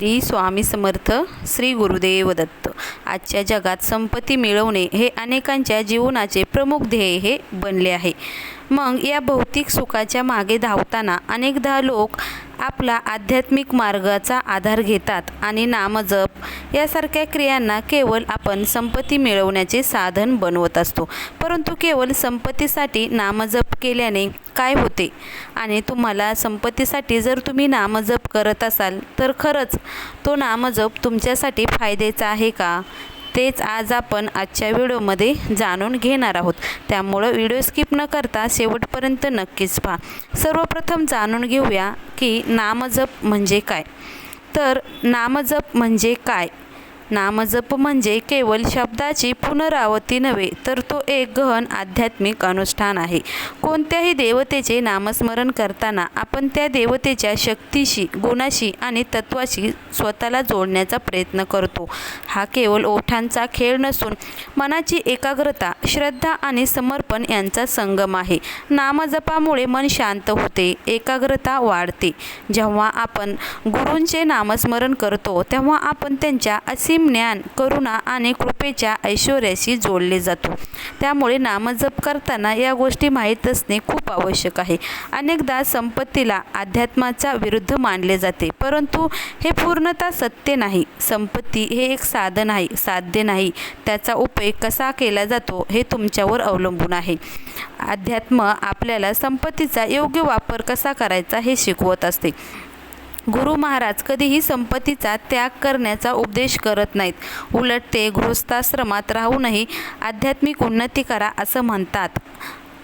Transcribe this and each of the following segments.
श्री स्वामी समर्थ श्री गुरुदेव दत्त. आजच्या जगात संपत्ती मिळवणे हे अनेकांच्या जीवनाचे प्रमुख ध्येय हे बनले आहे. मग या भौतिक सुखाच्या मागे धावताना अनेकदा लोक आपला आध्यात्मिक मार्गाचा आधार घेतात आणि नामजप यासारख्या क्रियांना केवळ आपण संपत्ती मिळवण्याचे साधन बनवत असतो. परंतु केवळ संपत्तीसाठी नामजप केल्याने काय होते? आणि तुम्हाला संपत्तीसाठी जर तुम्ही नामजप करत असाल तर खरंच तो नामजप तुमच्यासाठी फायद्याचा आहे का? तेच आज आपण आजच्या व्हिडिओमध्ये जाणून घेणार आहोत. त्यामुळं व्हिडिओ स्किप न करता शेवटपर्यंत नक्कीच पहा. सर्वप्रथम जाणून घेऊया की नामजप म्हणजे काय? तर नामजप म्हणजे काय? नामजप म्हणजे केवळ शब्दाची पुनरावृत्ती नव्हे तर तो एक गहन आध्यात्मिक अनुष्ठान आहे. कोणत्याही देवतेचे नामस्मरण करताना आपण त्या देवतेच्या शक्तीशी गुणाशी आणि तत्वाशी स्वतःला जोडण्याचा प्रयत्न करतो. हा केवळ ओठांचा खेळ नसून मनाची एकाग्रता श्रद्धा आणि समर्पण यांचा संगम आहे. नामजपामुळे मन शांत होते एकाग्रता वाढते. जेव्हा आपण गुरूंचे नामस्मरण करतो तेव्हा आपण त्यांच्या असीम ज्ञान करुणा आणि कृपेच्या ऐश्वर्याशी जोडले जातो. त्यामुळे नामजप करताना या गोष्टी माहीत असणे खूप आवश्यक आहे. अनेकदा संपत्तीला अध्यात्माचा विरुद्ध मानले जाते परंतु हे पूर्णतः सत्य नाही. संपत्ती हे एक साधन आहे साध्य नाही. त्याचा उपयोग कसा केला जातो हे तुमच्यावर अवलंबून आहे. अध्यात्म आपल्याला संपत्तीचा योग्य वापर कसा करायचा हे शिकवत असते. गुरु महाराज कधीही संपत्तीचा त्याग करण्याचा उपदेश करत नाहीत. उलट ते गृहस्थाश्रमात राहूनही आध्यात्मिक उन्नती करा असं म्हणतात.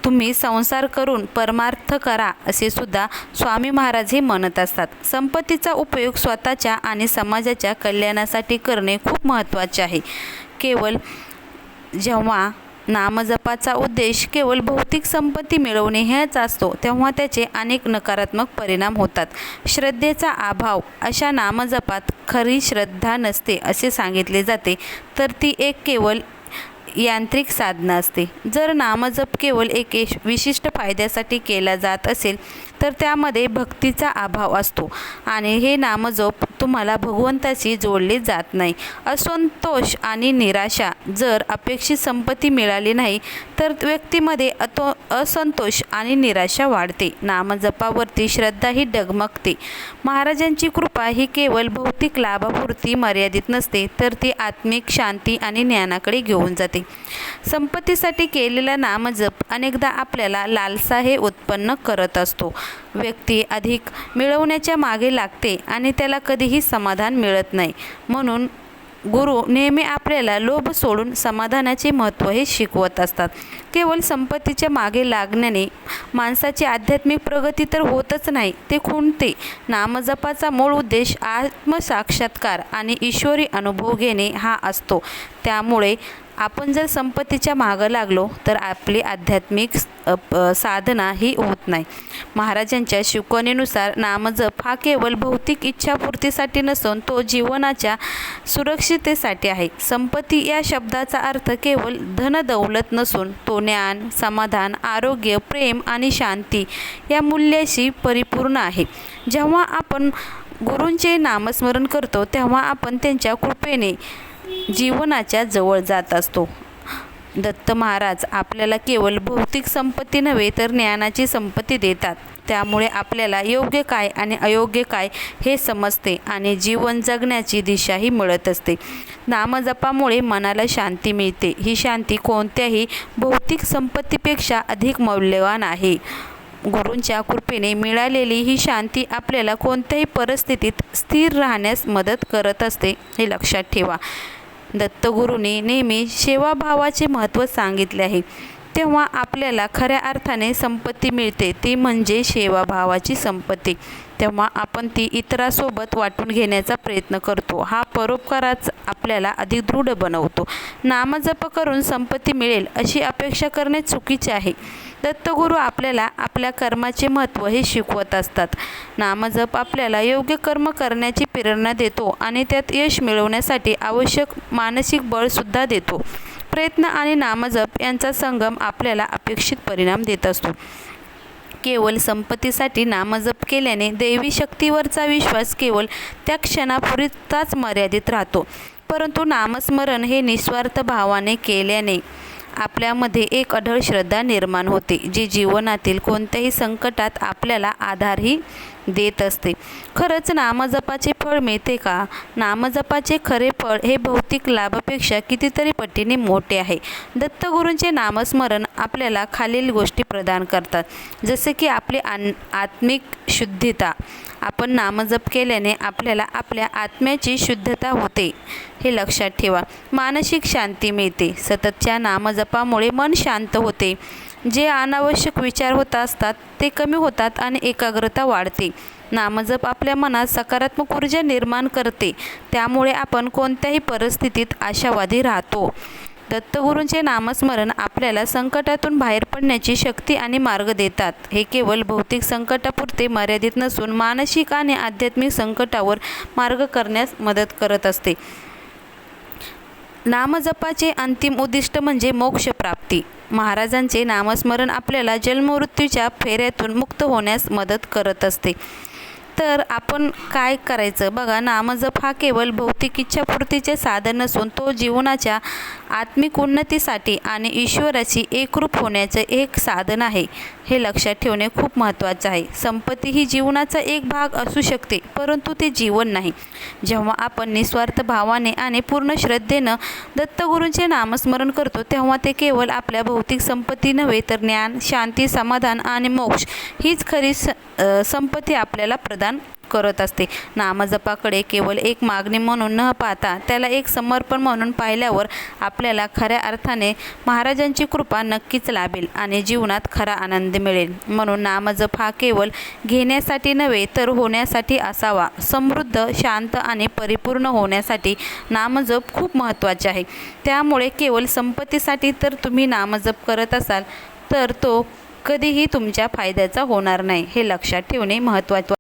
तुम्ही संसार करून परमार्थ करा असे सुद्धा स्वामी महाराज हे म्हणत असतात. संपत्तीचा उपयोग स्वतःच्या आणि समाजाच्या कल्याणासाठी करणे खूप महत्त्वाचे आहे. केवळ जेव्हा नामजपाचा उद्देश केवळ भौतिक संपत्ती मिळवणे हेच असतो तेव्हा त्याचे अनेक नकारात्मक परिणाम होतात. श्रद्धेचा अभाव अशा नामजपात खरी श्रद्धा नसते असे सांगितले जाते. तर ती एक केवळ यांत्रिक साधनं असते. जर नामजप केवळ एक विशिष्ट फायद्यासाठी केला जात असेल तर त्यामध्ये भक्तीचा अभाव असतो. आणि हे नामजप तुम्हाला भगवंताशी जोडले जात नाही. असंतोष आणि निराशा जर अपेक्षित संपत्ती मिळाली नाही तर व्यक्तीमध्ये अतो असंतोष आणि निराशा वाढते. नामजपावरती श्रद्धा ही डगमगते. महाराजांची कृपा ही केवळ भौतिक लाभापुरती मर्यादित नसते तर ती आत्मिक शांती आणि ज्ञानाकडे घेऊन जाते. संपत्तीसाठी केलेला नामजप अनेकदा आपल्याला लालसा हे उत्पन्न करत असतो. व्यक्ती अधिक मिळवण्याच्या मागे लागते आणि त्याला कधीही समाधान मिळत नाही. म्हणून गुरु नेहमी आपल्याला लोभ सोडून समाधानाचे महत्त्व हे शिकवत असतात. केवळ संपत्तीच्या मागे लागण्याने माणसाची आध्यात्मिक प्रगती तर होतच नाही ते खुंटते नामजपाचा मूळ उद्देश आत्मसाक्षात्कार आणि ईश्वरी अनुभव घेणे हा असतो. त्यामुळे आपण जर संपत्तीच्या मागं लागलो तर आपली आध्यात्मिक साधना ही होत नाही. महाराजांच्या शिकवणीनुसार नामजप हा केवळ भौतिक इच्छापूर्तीसाठी नसून तो जीवनाच्या सुरक्षितेसाठी आहे. संपत्ती या शब्दाचा अर्थ केवळ धनदौलत नसून तो ज्ञान समाधान आरोग्य प्रेम आणि शांती या मूल्याशी परिपूर्ण आहे. जेव्हा आपण गुरूंचे नामस्मरण करतो तेव्हा आपण त्यांच्या कृपेने जीवनाच्या जवळ जात असतो. दत्त महाराज आपल्याला केवळ भौतिक संपत्ती नव्हे तर ज्ञानाची संपत्ती देतात. त्यामुळे आपल्याला योग्य काय आणि अयोग्य काय हे समजते आणि जीवन जगण्याची दिशाही मिळत असते. नामजपामुळे मनाला शांती मिळते. ही शांती कोणत्याही भौतिक संपत्तीपेक्षा अधिक मौल्यवान आहे. गुरूंच्या कृपेने मिळालेली ही शांती आपल्याला कोणत्याही परिस्थितीत स्थिर राहण्यास मदत करत असते हे लक्षात ठेवा. दत्तगुरूंनी नेहमी सेवाभावाचे महत्त्व सांगितले आहे. तेव्हा आपल्याला खऱ्या अर्थाने संपत्ती मिळते ती म्हणजे सेवाभावाची संपत्ती. तेव्हा आपण ती इतरासोबत वाटून घेण्याचा प्रयत्न करतो. हा परोपकाराच आपल्याला अधिक दृढ बनवतो. नामजप करून संपत्ती मिळेल अशी अपेक्षा करणे चुकीचे आहे. दत्तगुरू आपल्याला आपल्या कर्माचे महत्त्व हे शिकवत असतात. नामजप आपल्याला योग्य कर्म करण्याची प्रेरणा देतो आणि त्यात यश मिळवण्यासाठी आवश्यक मानसिक बळसुद्धा देतो. प्रयत्न आणि नामजप यांचा संगम आपल्याला अपेक्षित परिणाम देत असतो. केवळ संपत्तीसाठी नामजप केल्याने दैवी शक्तीवरचा विश्वास केवळ त्या क्षणापुरताच मर्यादित राहतो. परंतु नामस्मरण हे निस्वार्थ भावाने केल्याने आपल्यामध्ये एक अढळ श्रद्धा निर्माण होते जी जीवनातील कोणत्याही संकटात आपल्याला आधारही देत असते. खरंच नामजपाचे फळ मिळते का? नामजपाचे खरे फळ हे भौतिक लाभापेक्षा कितीतरी पटीने मोठे आहे. दत्तगुरूंचे नामस्मरण आपल्याला खालील गोष्टी प्रदान करतात. जसे की आपली आन आत्मिक शुद्धता. आपण नामजप केल्याने आपल्याला आपल्या आत्म्याची शुद्धता होते हे लक्षात ठेवा. मानसिक शांती मिळते. सततच्या नामजपामुळे मन शांत होते. जे अनावश्यक विचार होत असतात ते कमी होतात आणि एकाग्रता वाढते. नामजप आपल्या मनात सकारात्मक ऊर्जा निर्माण करते. त्यामुळे आपण कोणत्याही परिस्थितीत आशावादी राहतो. दत्तगुरूंचे नामस्मरण आपल्याला संकटातून बाहेर पडण्याची शक्ती आणि मार्ग देतात. हे केवळ भौतिक संकटापुरते मर्यादित नसून मानसिक आणि आध्यात्मिक संकटावर मार्ग करण्यास मदत करत असते. नामजपाचे अंतिम उद्दिष्ट म्हणजे मोक्षप्राप्ती. महाराजांचे नामस्मरण आपल्याला जन्ममृत्यूच्या फेऱ्यातून मुक्त होण्यास मदत करत असते. तर आपण काय करायचं? बघा नामजप हा केवळ भौतिक इच्छापूर्तीचे साधन नसून तो जीवनाच्या आत्मिक उन्नतीसाठी आणि ईश्वराची एकरूप होण्याचं एक साधन आहे. हे लक्षात ठेवणे खूप महत्त्वाचं आहे. संपत्ती ही जीवनाचा एक भाग असू शकते परंतु ते जीवन नाही. जेव्हा आपण निस्वार्थ भावाने आणि पूर्ण श्रद्धेनं दत्तगुरूंचे नामस्मरण करतो तेव्हा ते केवळ आपल्या भौतिक संपत्ती नव्हे तर ज्ञान शांती समाधान आणि मोक्ष हीच खरी स संपत्ती आपल्याला प्रदान करत असते. नामजपाकडे केवळ एक मागणी म्हणून न पाहता त्याला एक समर्पण म्हणून पाहिल्यावर आपल्याला खऱ्या अर्थाने महाराजांची कृपा नक्कीच लाभेल आणि जीवनात खरा आनंद मिळेल. म्हणून नामजप हा केवळ घेण्यासाठी नव्हे तर होण्यासाठी असावा. समृद्ध शांत आणि परिपूर्ण होण्यासाठी नामजप खूप महत्त्वाचे आहे. त्यामुळे केवळ संपत्तीसाठी तर तुम्ही नामजप करत असाल तर तो कधीही तुमच्या फायद्याचा होणार नाही हे लक्षात ठेवणे महत्त्वाचे